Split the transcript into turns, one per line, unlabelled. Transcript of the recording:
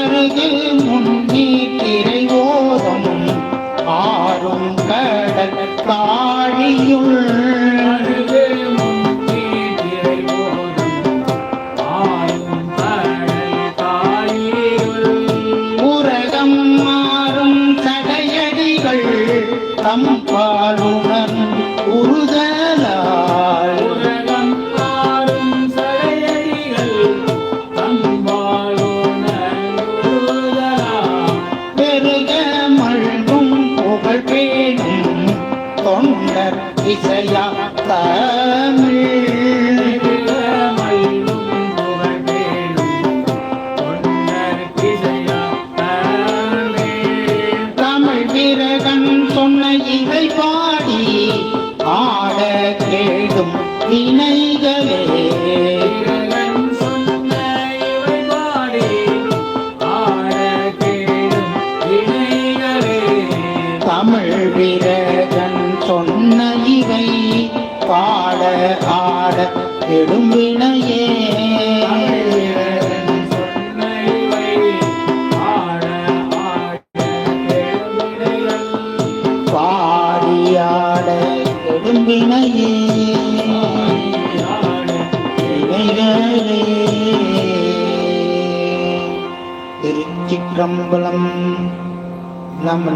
கருகு முன்னீட்டிரை ஓதும் ஆறும் கடல் காழியுள்
அருகு முன்னே திரை போதும் ஆயும் கடல் காயிலுள்
உரகம் மாறும் சடையடிகள் தம்பாலுணர் உறுதலால் பேணும் தொண்டர் இசையா தமிழ்.
மல்லும் தமிழ்
வீரகன் சொன்ன பாடி ஆட கேடும் வினைகளே தமிழ் வீரகன் சொன்ன இவை பாட ஆட
இணைகள்
பாடியாட திருச்சிற்றம்பலம் நம்ம